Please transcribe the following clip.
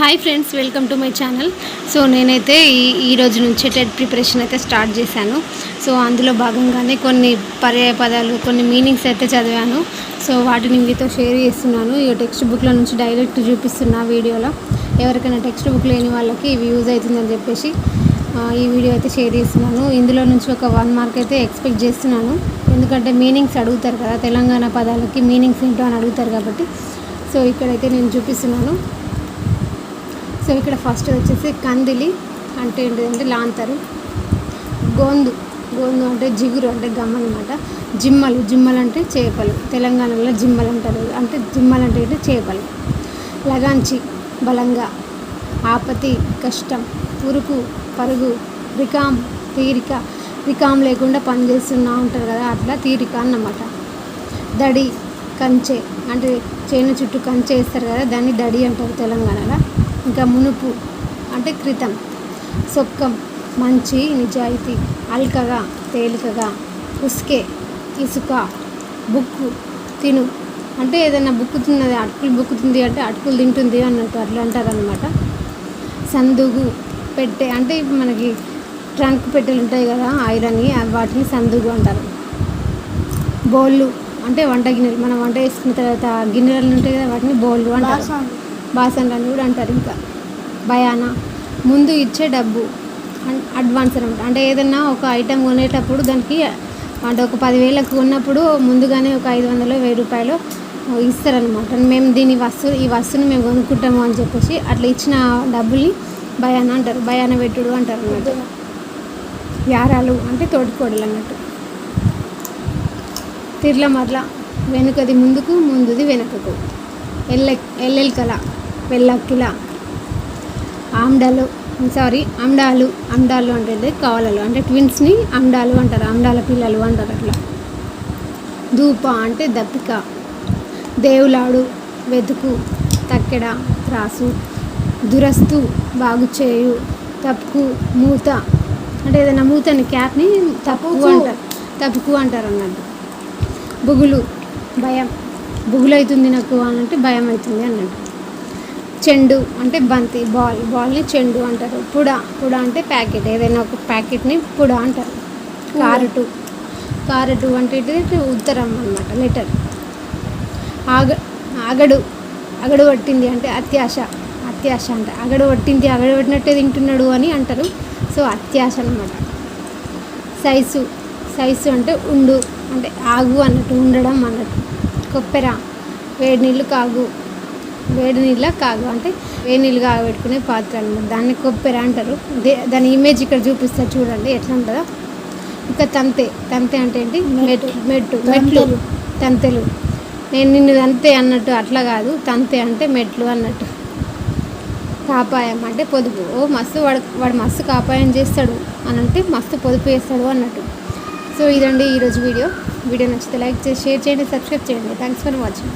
Hi friends welcome to my channel so నేనైతే ఈ ఈ రోజు నుంచి టెట్ ప్రిపరేషన్ అయితే స్టార్ట్ చేశాను. సో అందులో భాగంగానే కొన్ని పర్యాయ పదాలు కొన్ని మీనింగ్స్ అయితే చదివాను. సో వాటిని మీతో షేర్ చేస్తున్నాను. ఈ టెక్స్ట్ బుక్లో నుంచి డైరెక్ట్ చూపిస్తున్నా వీడియోలో ఎవరికైనా టెక్స్ట్ బుక్ లేని వాళ్ళకి ఇవి యూజ్ అవుతుందని చెప్పేసి ఈ వీడియో అయితే షేర్ చేస్తున్నాను. ఇందులో నుంచి ఒక వన్ మార్క్ అయితే ఎక్స్పెక్ట్ చేస్తున్నాను. ఎందుకంటే మీనింగ్స్ అడుగుతారు కదా తెలంగాణ పదాలకి మీనింగ్స్ ఏంటో అని అడుగుతారు కాబట్టి. సో ఇక్కడైతే నేను చూపిస్తున్నాను. సో ఇక్కడ ఫస్ట్ వచ్చేసి కందిలి అంటే ఏంటిదంటే లాంతరు. గోందు గోందు అంటే జిగురు అంటే గమ్ అనమాట జిమ్మలు జిమ్మలు అంటే చేపలు. తెలంగాణలో జిమ్మలు అంటారు. అంటే జిమ్మలు అంటే ఏంటి? చేపలు. లగాంచి బలంగా ఆపతి కష్టం ఉరుకు పరుగు రికామ్ తీరిక. రికాం లేకుండా పనిచేస్తున్నా ఉంటారు కదా అట్లా తీరిక అన్నమాట. దడి కంచె అంటే చేను చుట్టూ కంచె వేస్తారు కదా దాన్ని దడి అంటారు తెలంగాణలో. ఇంకా మునుపు అంటే క్రితం. సొక్కం మంచి నిజాయితీ అల్కగా తేలికగా ఉసుకే ఇసుక బుక్కు తిను. అంటే ఏదైనా బుక్కుతున్నది అటుకులు బుక్కుతుంది అంటే అటుకులు తింటుంది అన్నట్టు అట్లా అంటారు అనమాట సందుగు పెట్టె అంటే ఇప్పుడు మనకి ట్రంక్ పెట్టెలు ఉంటాయి కదా ఐరన్ వాటిని సందుగు అంటారు. బౌళ్ళు అంటే వంట గిన్నెలు మనం వంట వేసుకున్న తర్వాత గిన్నెలు ఉంటాయి కదా వాటిని బౌళ్ళు అంటారు. బాసన్లు అని కూడా అంటారు ఇంకా. భయాన ముందు ఇచ్చే డబ్బు. అడ్వాన్స్ అనమాట అంటే ఏదైనా ఒక ఐటెం కొనేటప్పుడు దానికి అంటే ఒక పదివేలకు కొన్నప్పుడు ముందుగానే ఒక ఐదు వందలు వెయ్యి రూపాయలు ఇస్తారనమాట మేము దీని వస్తువు ఈ వస్తువుని మేము కొనుక్కుంటాము అని చెప్పేసి అట్లా ఇచ్చిన డబ్బుల్ని భయాన అంటారు. భయాన పెట్టుడు అంటారు అనమాట యారాలు అంటే తోటికోడలు అన్నట్టు. తిర్ల మరల వెనుకది ముందుకు ముందుది వెనుకకు. ఎల్లె ఎల్లెల్కల. వెల్లక్కిల. ఆమ్డాలు సారీ అండాలు అండాలు అంటే కవలలు. అంటే ట్విన్స్ని అండాలు అంటారు అండాల పిల్లలు అంటారు అట్లా. ధూప అంటే దప్పిక. దేవులాడు వెతుకు తక్కెడ త్రాసు. దురస్తు బాగు చేయు తప్పుకు మూత. అంటే ఏదైనా మూతని క్యాప్ని తప్పుకు. అంటారు. తప్పుకు అంటారు అన్నట్టు. బుగులు భయం. బుగులు అవుతుంది నాకు అని అంటే భయం అవుతుంది అన్నట్టు. చెండు అంటే బంతి బాల్ బాల్ని చెండు అంటారు. పుడ పుడ అంటే ప్యాకెట్ ఏదైనా ఒక ప్యాకెట్ని పుడ అంటారు. కారటు. కారటు అంటే? ఉత్తరం అన్నమాట లెటర్. ఆగ ఆగడు అగడు పట్టింది అంటే అత్యాశ. అత్యాశ అంట. అగడు పట్టింది అగడు పట్టినట్టే తింటున్నాడు అని అంటారు. సో అత్యాశ అనమాట సైజు సైజు అంటే ఉండు అంటే ఆగు అన్నట్టు ఉండడం అన్నట్టు. కొప్పెర. వేడి నీళ్ళు కాగు. వేడి నీళ్ళ కాగు అంటే వేడి నీళ్ళు కాగబెట్టుకునే పాత్ర అనమాట దాన్ని కొప్పెర అంటారు. దాని ఇమేజ్ ఇక్కడ చూపిస్తారు చూడండి. ఎట్లా ఉంటుందో. ఇంకా తంతే. తంతే అంటే ఏంటి? మెట్టు. మెట్టు మెట్లు. తంతెలు. నేను నిన్ను తంతే అన్నట్టు అట్లా కాదు. తంతే అంటే మెట్లు అన్నట్టు. కాపాయం అంటే పొదుపు. ఓ మస్తు వాడు వాడు మస్తు కాపాయం చేస్తాడు అని అంటే మస్తు పొదుపు చేస్తాడు అన్నట్టు. సో ఇదండి ఈరోజు వీడియో. వీడియో నచ్చితే లైక్ చేసి షేర్ చేయండి సబ్స్క్రైబ్ చేయండి. Thanks for watching